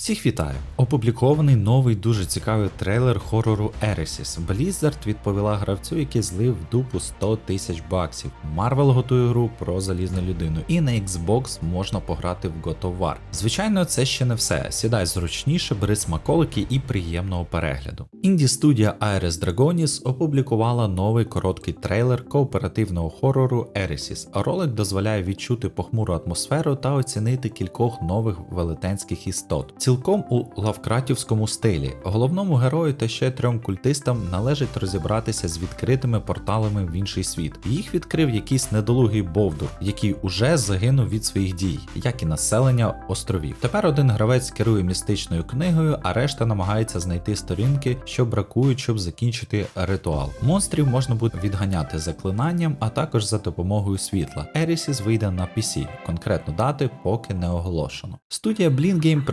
Всіх вітаю! Опублікований новий дуже цікавий трейлер хорору Eresis. Blizzard відповіла гравцю, який злив в дупу 100 тисяч баксів. Marvel готує гру про залізну людину, і на Xbox можна пограти в God of War. Звичайно, це ще не все. Сідай зручніше, бери смаколики і приємного перегляду. Інді студія Ares Dragonis опублікувала новий короткий трейлер кооперативного хорору Eresis. Ролик дозволяє відчути похмуру атмосферу та оцінити кількох нових велетенських істот. Цілком у лавкратівському стилі. Головному герою та ще трьом культистам належить розібратися з відкритими порталами в інший світ. Їх відкрив якийсь недолугий Бовдур, який уже загинув від своїх дій, як і населення островів. Тепер один гравець керує містичною книгою, а решта намагається знайти сторінки, що бракують, щоб закінчити ритуал. Монстрів можна буде відганяти заклинанням, а також за допомогою світла. Ерісіс вийде на PC, конкретно дати поки не оголошено. Студія Blind Game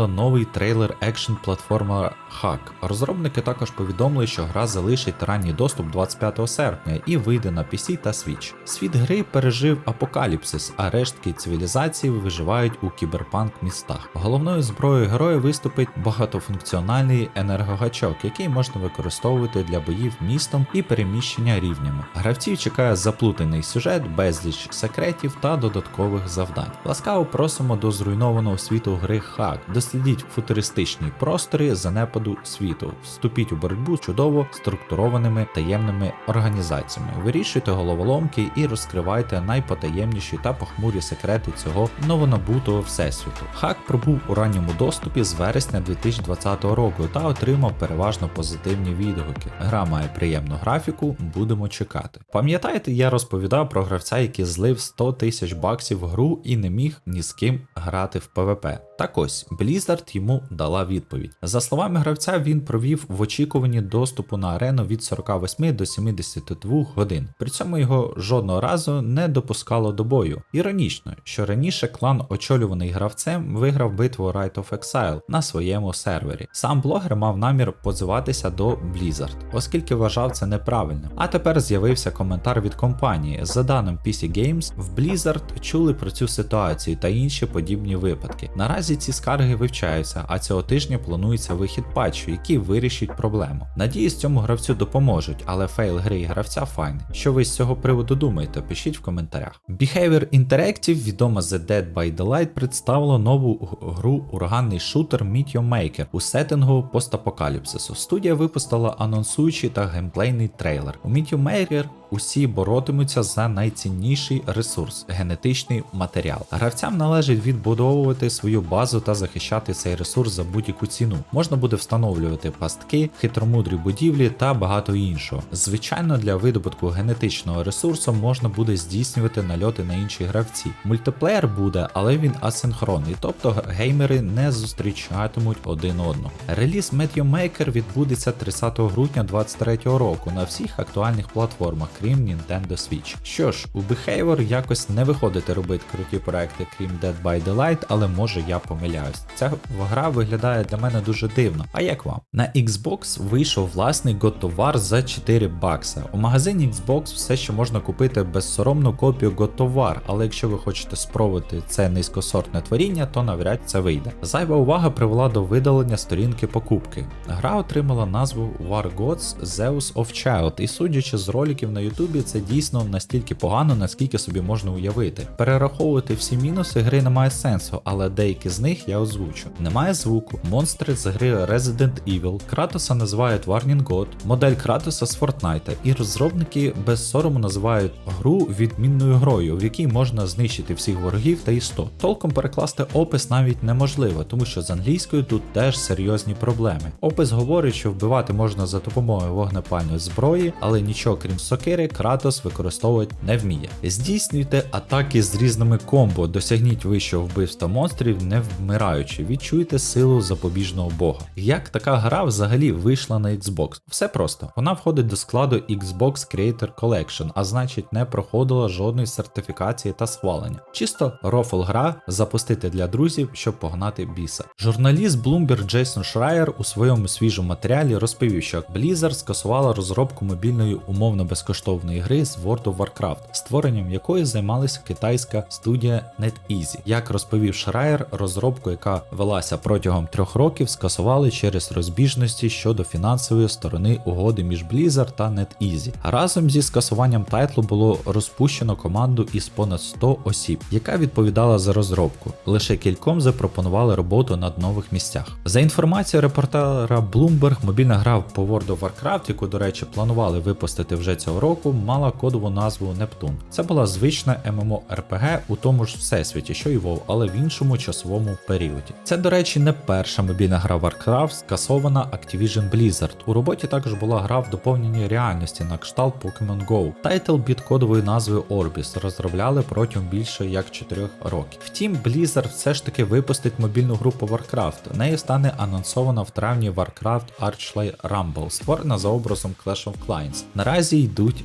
представила новий трейлер екшн платформа Hack. Розробники також повідомили, що гра залишить ранній доступ 25 серпня і вийде на PC та Switch. Світ гри пережив апокаліпсис, а рештки цивілізації виживають у кіберпанк містах. Головною зброєю героя виступить багатофункціональний енергогачок, який можна використовувати для боїв містом і переміщення рівнями. Гравців чекає заплутаний сюжет, безліч секретів та додаткових завдань. Ласкаво просимо до зруйнованого світу гри Hack. Дослідіть футуристичні простори занепаду світу, вступіть у боротьбу з чудово структурованими таємними організаціями, вирішуйте головоломки і розкривайте найпотаємніші та похмурі секрети цього новонабутого всесвіту. Хак пробув у ранньому доступі з вересня 2020 року та отримав переважно позитивні відгуки. Гра має приємну графіку, будемо чекати. Пам'ятаєте, я розповідав про гравця, який злив 100 тисяч баксів гру і не міг ні з ким грати в ПВП. Так ось Blizzard йому дала відповідь. За словами гравця, він провів в очікуванні доступу на арену від 48 до 72 годин. При цьому його жодного разу не допускало до бою. Іронічно, що раніше клан, очолюваний гравцем, виграв битву Right of Exile на своєму сервері. Сам блогер мав намір позиватися до Blizzard, оскільки вважав це неправильним. А тепер з'явився коментар від компанії. За даним PC Games, в Blizzard чули про цю ситуацію та інші подібні випадки. Наразі ці скарги вивчаються, а цього тижня планується вихід патчу, який вирішить проблему. Надіюсь, цьому гравцю допоможуть, але фейл гри і гравця файний. Що ви з цього приводу думаєте? Пишіть в коментарях. Behavior Interactive, відома The Dead by Daylight, представила нову гру ураганний шутер Meet Your Maker у сеттингу постапокаліпсису. Студія випустила анонсуючий та геймплейний трейлер. У Meet Your Maker усі боротимуться за найцінніший ресурс генетичний матеріал. Гравцям належить відбудовувати свою базу та захищати цей ресурс за будь-яку ціну. Можна буде встановлювати пастки, хитромудрі будівлі та багато іншого. Звичайно, для видобутку генетичного ресурсу можна буде здійснювати нальоти на інші гравці. Мультиплеєр буде, але він асинхронний, тобто геймери не зустрічатимуть один одного. Реліз Meteor Maker відбудеться 30 грудня 2023 року на всіх актуальних платформах, крім Nintendo Switch. Що ж, у Behavior якось не виходити робити круті проекти, крім Dead by Daylight, але може я помиляюсь. Ця гра виглядає для мене дуже дивно. А як вам? На Xbox вийшов власний War за 4 бакса. У магазині Xbox все ще можна купити безсоромну копію War, але якщо ви хочете спробувати це низькосортне творіння, то навряд це вийде. Зайва увага привела до видалення сторінки покупки. Гра отримала назву War Gods Zeus of Child, і судячи з роликів на Ютубі, це дійсно настільки погано, наскільки собі можна уявити. Перераховувати всі мінуси гри немає сенсу, але деякі з них я озвучу. Немає звуку, монстри з гри Resident Evil, Кратоса називають Warning God, модель Кратоса з Fortnite, і розробники без сорому називають гру відмінною грою, в якій можна знищити всіх ворогів та істот. Толком перекласти опис навіть неможливо, тому що з англійською тут теж серйозні проблеми. Опис говорить, що вбивати можна за допомогою вогнепальної зброї, але нічого крім сокири Кратос використовувати не вміє. Здійснюйте атаки з різними комбо, досягніть вищого вбивства монстрів, не вмираючи, відчуйте силу запобіжного бога. Як така гра взагалі вийшла на Xbox? Все просто. Вона входить до складу Xbox Creator Collection, а значить не проходила жодної сертифікації та схвалення. Чисто рофл гра запустити для друзів, щоб погнати біса. Журналіст Bloomberg Джейсон Шрайер у своєму свіжому матеріалі розповів, що Blizzard скасувала розробку мобільної умовно безкоштовної безкоштовної гри з World of Warcraft, створенням якої займалася китайська студія NetEasy. Як розповів Шрайер, розробку, яка велася протягом трьох років, скасували через розбіжності щодо фінансової сторони угоди між Blizzard та NetEasy. Разом зі скасуванням тайтлу було розпущено команду із понад 100 осіб, яка відповідала за розробку. Лише кільком запропонували роботу над нових місцях. За інформацією репортера Bloomberg, мобільна гра по World of Warcraft, яку, до речі, планували випустити вже цього року, мала кодову назву Нептун. Це була звична MMORPG у тому ж всесвіті, що й WoW, але в іншому часовому періоді. Це, до речі, не перша мобільна гра Warcraft, скасована Activision Blizzard. У роботі також була гра в доповненій реальності на кшталт Pokemon Go. Тайтл під кодовою назвою Orbis розробляли протягом більше як 4 років. Втім, Blizzard все ж таки випустить мобільну гру по Warcraft. Нею стане анонсована в травні Warcraft Archlight Rumble, створена за образом Clash of Clans. Наразі йдуть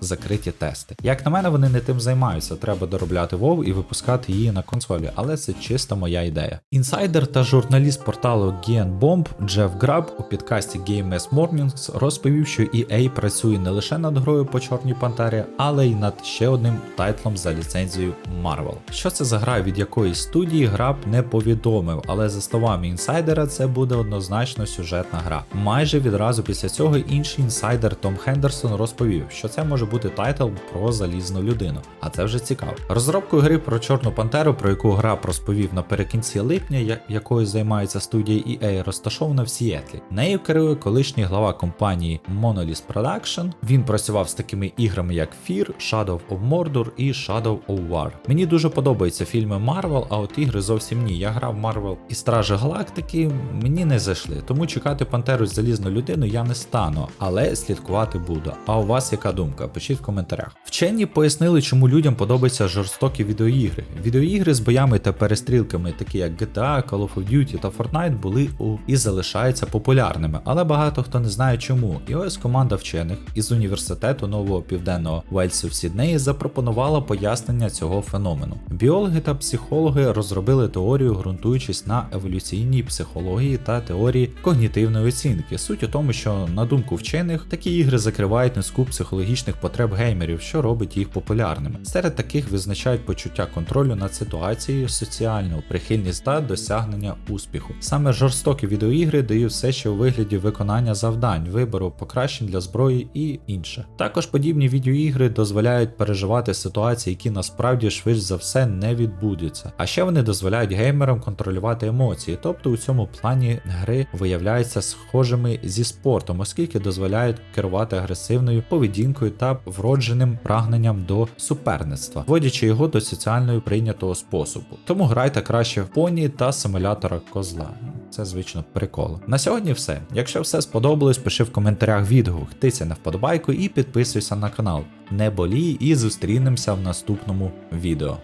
закриті тести. Як на мене, вони не тим займаються. Треба доробляти WoW і випускати її на консолі, але це чисто моя ідея. Інсайдер та журналіст порталу GN Bomb Джеф Граб у підкасті Game Mornings розповів, що EA працює не лише над грою по Чорній Пантері, але й над ще одним тайтлом за ліцензією Marvel. Що це за гра від якоїсь студії, Граб не повідомив, але за словами інсайдера, це буде однозначно сюжетна гра. Майже відразу після цього інший інсайдер Том Хендерсон розповів, що це може бути тайтл про залізну людину. А це вже цікаво. Розробкою гри про Чорну Пантеру, про яку гра розповів наприкінці липня, якою займається студія EA, розташована в Сіетлі. Нею керує колишній глава компанії Monolith Production. Він працював з такими іграми, як Fear, Shadow of Mordor і Shadow of War. Мені дуже подобаються фільми Marvel, а от ігри зовсім ні. Я грав Marvel і Стражі Галактики, мені не зайшли. Тому чекати Пантеру з залізну людину я не стану, але слідкувати буду. А у вас яка думка? Пишіть в коментарях. Вчені пояснили, чому людям подобаються жорстокі відеоігри. Відеоігри з боями та перестрілками, такі як GTA, Call of Duty та Fortnite, були у і залишаються популярними, але багато хто не знає чому. І ось команда вчених із університету Нового Південного Вельсу в Сіднеї запропонувала пояснення цього феномену. Біологи та психологи розробили теорію, ґрунтуючись на еволюційній психології та теорії когнітивної оцінки. Суть у тому, що на думку вчених такі ігри закривають низку психологічних потреб геймерів, що робить їх популярними. Серед таких визначають почуття контролю над ситуацією, соціальну прихильність та досягнення успіху. Саме жорстокі відеоігри дають все ще у вигляді виконання завдань, вибору, покращень для зброї і інше. Також подібні відеоігри дозволяють переживати ситуації, які насправді швидше за все не відбудуться. А ще вони дозволяють геймерам контролювати емоції, тобто у цьому плані гри виявляються схожими зі спортом, оскільки дозволяють керувати агресивною поведінкою та вродженим прагненням до суперництва, вводячи його до соціальної прийнятого способу. Тому грайте краще в поні та симулятора козла. Це звично прикол. На сьогодні все. Якщо все сподобалось, пиши в коментарях відгук, тися на вподобайку і підписуйся на канал. Не болій і зустрінемося в наступному відео.